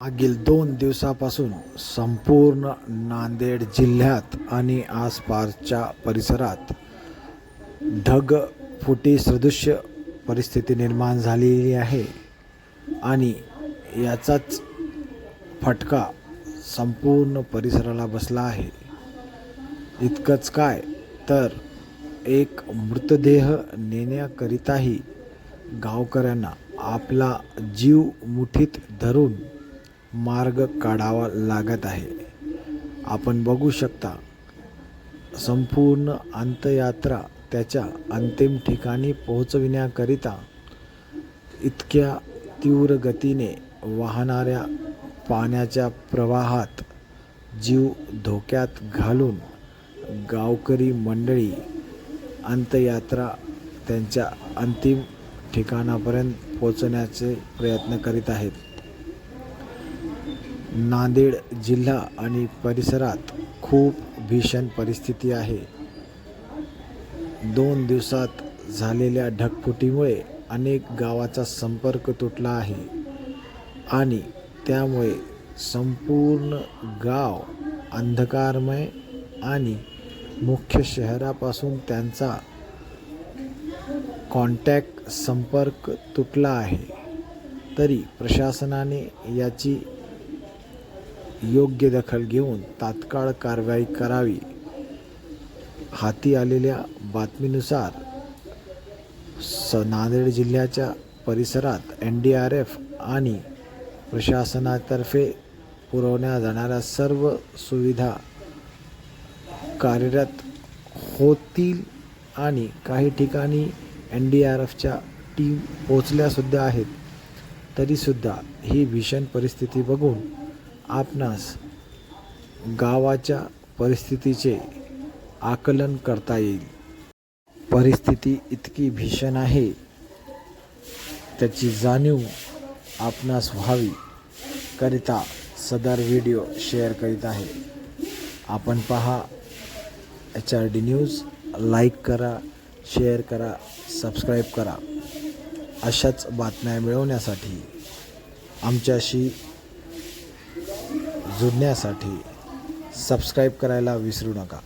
मागील दोन दिवसापासून संपूर्ण नांदेड जिल्ह्यात आणि आसपासच्या परिसरात ढगफुटी सदृश्य परिस्थिती निर्माण झालेली आहे आणि याचाच फटका संपूर्ण परिसराला बसला आहे. इतकंच काय तर एक मृतदेह नेण्याकरिताही गावकऱ्यांना आपला जीव मुठीत धरून मार्ग काढावा लागत आहे. आपण बघू शकता संपूर्ण अंतयात्रा त्याच्या अंतिम ठिकाणी पोहोचविण्याकरिता इतक्या तीव्र गतीने वाहणाऱ्या पाण्याच्या प्रवाहात जीव धोक्यात घालून गावकरी मंडळी अंतयात्रा त्यांच्या अंतिम ठिकाणापर्यंत पोचण्याचे प्रयत्न करीत आहेत. नांदेड जिल्हा आणि परिसरात खूप भीषण परिस्थिती आहे. दोन दिवसात झालेल्या ढगफुटीमुळे अनेक गावाचा संपर्क तुटला आहे आणि त्यामुळे संपूर्ण गाव अंधकारमय आणि मुख्य शहरापासून त्यांचा कॉन्टॅक्ट संपर्क तुटला आहे. तरी प्रशासनाने याची योग्य दखल घेऊन तात्काळ कारवाई करावी. हाती आलेल्या बातमीनुसार स नांदेड जिल्ह्याच्या परिसरात एन डी आर एफ आणि प्रशासनातर्फे पुरवल्या जाणाऱ्या सर्व सुविधा कार्यरत होतील आणि काही ठिकाणी एन डी आर एफच्या टीम पोचल्यासुद्धा आहेत. तरीसुद्धा ही भीषण परिस्थिती बघून आपणास गावाच्या परिस्थितीचे आकलन करता येईल. परिस्थिती इतकी भीषण आहे त्याची जाणीव आपणास व्हावी करिता सदर व्हिडिओ शेअर करीत आहे. आपण पहा H R D news like करा शेअर करा सबस्क्राईब करा. अशाच बातम्या मिळवण्यासाठी आमच्याशी जुळण्यासाठी सबस्क्राईब करायला विसरू नका.